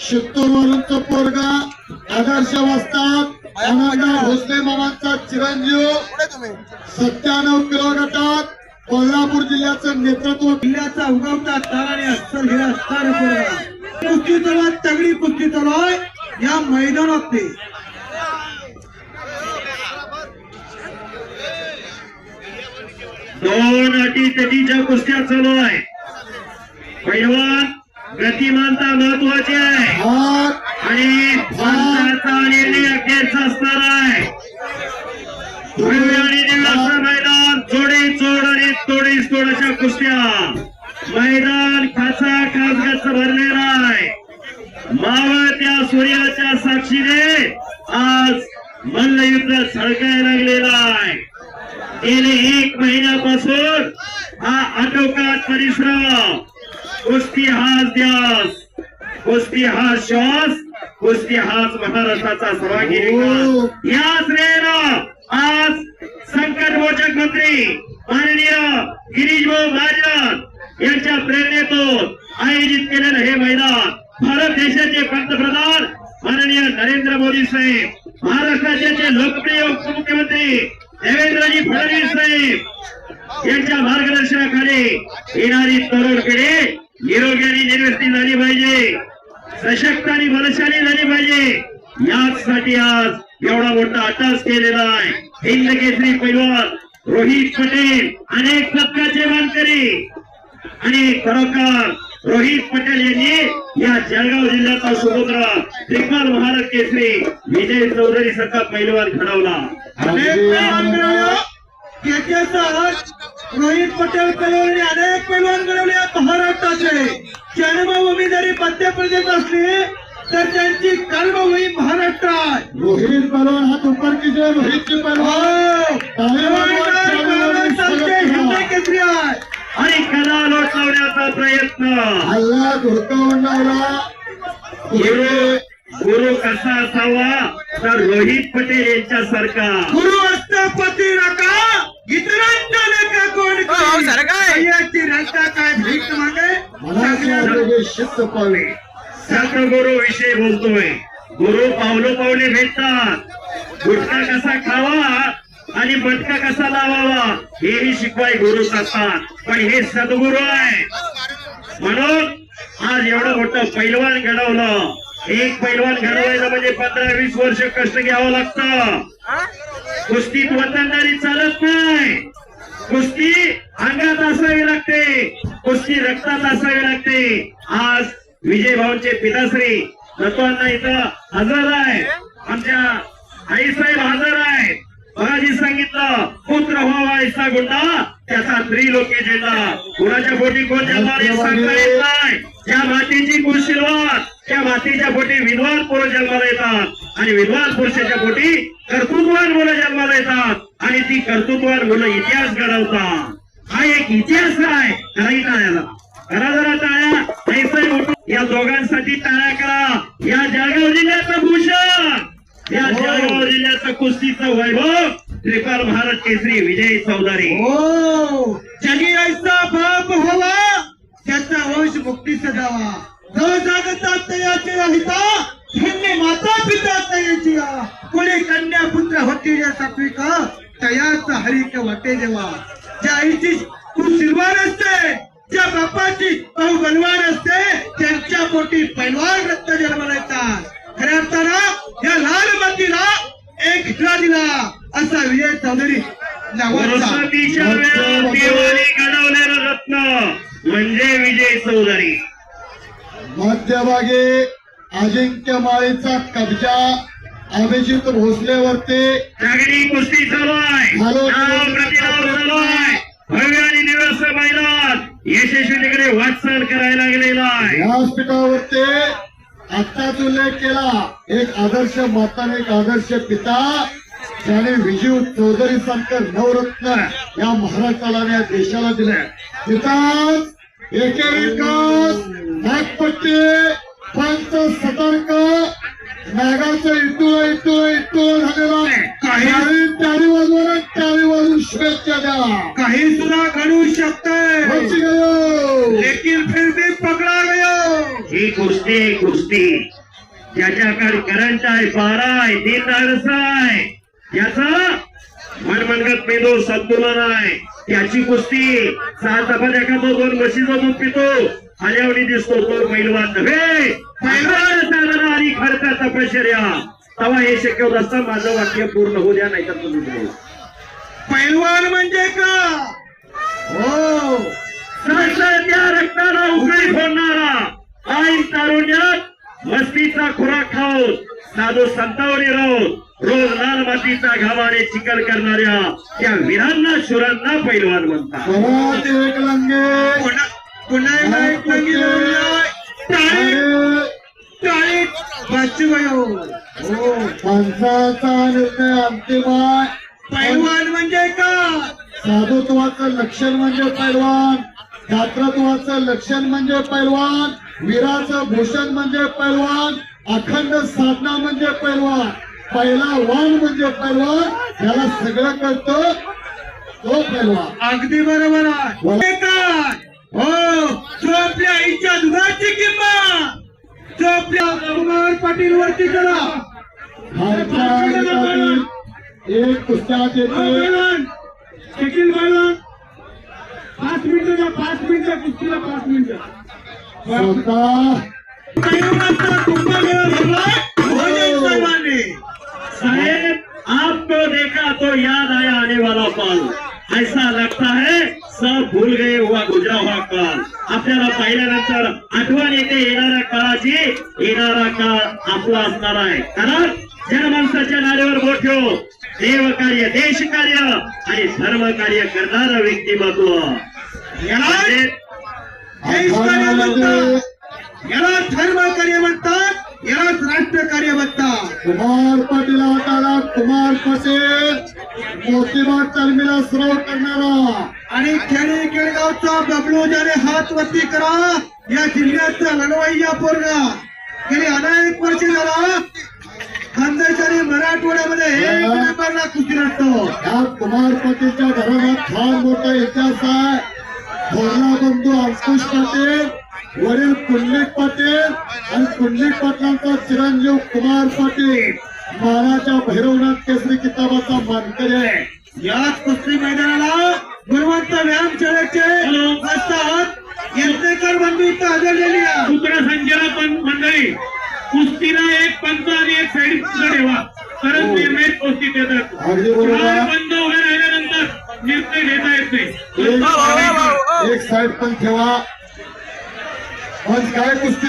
शित्तूरवरूनचा पोरगा आदर्श वस्तात आनंद भोसले मामांचा चिरंजीव. सत्त्याण्णव किलो गटात कोल्हापूर जिल्ह्याचं नेतृत्व किल्ल्याचा उगवता ताराने अस्सल हे असणार पोरगा कुस्ती आहे, तगडी कुस्ती आहे. या मैदानात ते दोन अटी तटीच्या कुस्त्या चालू आहे पैलवान गतिमानता महत्वाची आहे. आणि पंचाचा निर्णय अखेरचा असणार आहे. भव्य आणि दिव्याचं मैदान जोडी चोड आणि तोडी तोडाच्या कुस्त्या. मैदान खासा खास गच्च भरलेला आहे. मावळत्या सूर्याच्या साक्षीने आज मल्लयुद्ध सळकायला लागलेला आहे. गेले एक महिन्यापासून हा आटोकाट परिश्रम कुस्ती हाच ध्यास कुस्ती हा श्वास. कुस्ती हाच महाराष्ट्राचा सहभागी हो. याच वेळेला आज संकटमोचक मंत्री माननीय गिरीशभाऊ महाजन यांच्या प्रेरणेतून आयोजित केलेलं हे मैदान भारत देशाचे पंतप्रधान माननीय नरेंद्र मोदी साहेब महाराष्ट्राचे लोकप्रिय उपमुख्यमंत्री देवेंद्रजी फडणवीस साहेब यांच्या मार्गदर्शनाखाली येणारी तरुण पिढी निरोगी आणि निर्व्यस्ती झाली पाहिजे सशक्त आणि बलशाली झाली पाहिजे याचसाठी आज एवढा मोठा अट्टास केलेला आहे हिंद केसरी पैलवान रोहित पटेल अनेक पदकाचे मानकरी आणि खरोखर रोहित पटेल यांनी या जळगाव जिल्ह्याचा सुपुत्र त्रिकाल महाराज केसरी विजय चौधरी सारखा पैलवान घडवला पैलवान रोहित पटेल पैलवान अनेक पैलवान घडवले आहेत महाराष्ट्राचे. जन्मभूमी जरी मध्य प्रदेश असली तर त्यांची कर्मभूमी महाराष्ट्र आहे रोहित पहलवान हात ऊपर कीजिए रोहित जी पहलवान हो. पैलवान हिंद केसरी आहे आणि कला लोट लावण्याचा प्रयत्न. हल्ला धुडकावून लावला गुरु गुरु कसा असावा? तर रोहित पटेल यांच्यासारखा. गुरु अष्टपती नका. कोण हो, हो, सर काय? भीक मागे पावे सतगुरु विषयी बोलतोय. गुरु पावलो पावले भेटतात. गुटखा कसा खावा आणि बटका कसा लावावा हेही शिकवाय गुरु असतात पण हे सद्गुरु आहे. म्हणून आज एवढं मोठं पैलवान घडवलं. एक पैलवान घडवायला म्हणजे पंधरा वीस वर्ष कष्ट घ्यावं लागतं. कुस्तीत वतनदारी चालत नाही. कुस्ती अंगात असावी लागते. कुस्ती रक्तात असावी लागते. आज विजय भाऊंचे पिताश्री दत्तांना इथं हजर आहे. आमच्या आईसाहेब हजर आहेत. मगाशी सांगितलं? पुत्र व्हावा ऐसा गुंडा? त्याचा त्रिलोकी झेंडा कुणाच्या पोटी कोण जन्माला सांगता येत नाही? त्या मातीची कुशीलवाद त्या मातीच्या पोटी विद्वान पोरं जन्माला येतात. आणि विद्वान पुरुषाच्या पोटी कर्तृत्वान मुलं जन्माला येतात. आणि ती कर्तृत्वान मुलं इतिहास घडवतात. हा एक इतिहास आहे. करा की टाळ्याला करा जरा टाळ्या. या दोघांसाठी टाळ्या करा. या जळगाव जिल्ह्याचं भूषण. या जळगाव जिल्ह्याचं कुस्तीचं वैभव त्रिकाल भारत केसरी विजय चौधरी। हो ऐसा बाप हवा त्याचा वंश मुक्तीचा जावा। जो जागता तयाचे हिता धन्य माता पिता तयाची कोणी कन्या पुत्र होती या सात्विका तयाचा हरिक वाटे जेव्हा ज्या आईची तू सिरवान असते ज्या बापाची भाऊ बलवान असते त्यांच्या पोटी पैलवान रक्त जन्माला येतात खऱ्या अर्थानं या लाल मातीला एक हिरा दिला असा विजय चौधरी घडवलेलं रत्न म्हणजे विजय चौधरी. मध्यभागी अजिंक्य माळीचा कब्जा अभिजित भोसलेवरती. तगडी कुस्ती चालू आहे भव्य आणि दिवस मैदान यशस्वीकडे वाटचाल करायला गेलेला आहे. व्यासपीठावरती आत्ताच उल्लेख केला एक आदर्श माता एक आदर्श पिता ज्याने विजू चौधरी सारखं नवरत्न या महाराष्ट्राला या देशाला दिले तिथं एकेकास नागपट्टी कुस्ती ज्याच्याकडे करंट आहे पारा आहे तीन धाडस आहे. याचा मनमनगत मेंदू संतुलन आहे. त्याची कुस्ती सात एखादा दोन म्हशीचं दूध पितो. आल्यावणी दिसतो तो पैलवान नव्हे. पैलवान साधना आणि खडका तपश्चर्या तेव्हा हे शक्य होत असतं माझं वाक्य पूर्ण होऊ द्या नाहीतर तुम्ही पैलवान म्हणजे का? हो. त्या रक्ताला उकळी फोडणारा. आईन तारुण्यात मस्तीचा खुराक खाऊन साधू संतावरी राहून रोज लाल मातीचा घामाने चिकल करणाऱ्या त्या वीरांना शुरांना पैलवान म्हणतात. पुन्हा हो. माणसाचा निर्णय पैलवान म्हणजे का? साधुत्वाचं लक्षण म्हणजे पैलवान. दातृत्वाचं लक्षण म्हणजे पैलवान. वीराचं भूषण म्हणजे पैलवान अखंड साधना म्हणजे पैलवान पहिला वाण म्हणजे पैलवान याला सगळं कळतं तो पैलवान. अगदी बरोबर आहे. हे तो आपल्या आईच्या दुधाची किंमत. तो आपल्या कुमार पाटील वरती करा एक पुस्तकात येते शकील बैलन पाच मिनिटं पाच मिनिटं कुस्तीला पाच मिनिटं. साहेब आपको देखा तो याद आया आने वाला पल। ऐसा लगता है सब भूल गए हुआ गुजरा हुआ काल। आपल्याला पाहिल्यानंतर आठवण येते येणाऱ्या काळाची येणारा काळ आपला असणार आहे. कारण ज्या माणसाच्या नारेवर मोठ्यो देव कार्य देश कार्य आणि धर्म कार्य करणारं व्यक्तिमत्व. आव्हानामध्ये म्हणतात याला धर्म कार्य म्हणतात यालाच राष्ट्र कार्य म्हणतात. कुमार पाटील हाताला कुमार पटेल मोतीबाग तालमीला सराव करणारा. आणि खेडे केळगावचा बबलू ज्याने हात वरती करा. या जिल्ह्याचा लढवाईया पोरगा. गेली अनेक वर्ष झाला. खानदेशाने मराठवाड्यामध्ये एक नंबरला कुस्ती लढतो. या कुमार पाटीलच्या घराण्यात फार मोठा इतिहास आहे. थोरला बंधू अंकुश पाटील वडील पुंडलिक पाटील आणि पुंडलिक पाटलांचा चिरंजीव कुमार पाटील. महाराजा भैरवनाथ केसरी किताबाचा मानकरी आहे. याच कुस्ती मैदानाला गुणवंत व्यायाम शाळेचे असतात यंत्रेकर बंधू इथं हजरलेली आहे सूत्रसंचालन पण मंडळी कुस्तीला एक पंच आणि एक साईड ठेवा तरच हो. निर्णय कुस्तीत येतात अगदी निर्णय घेता येत नाही. एक साईड पण ठेवा. पण काय कुस्ती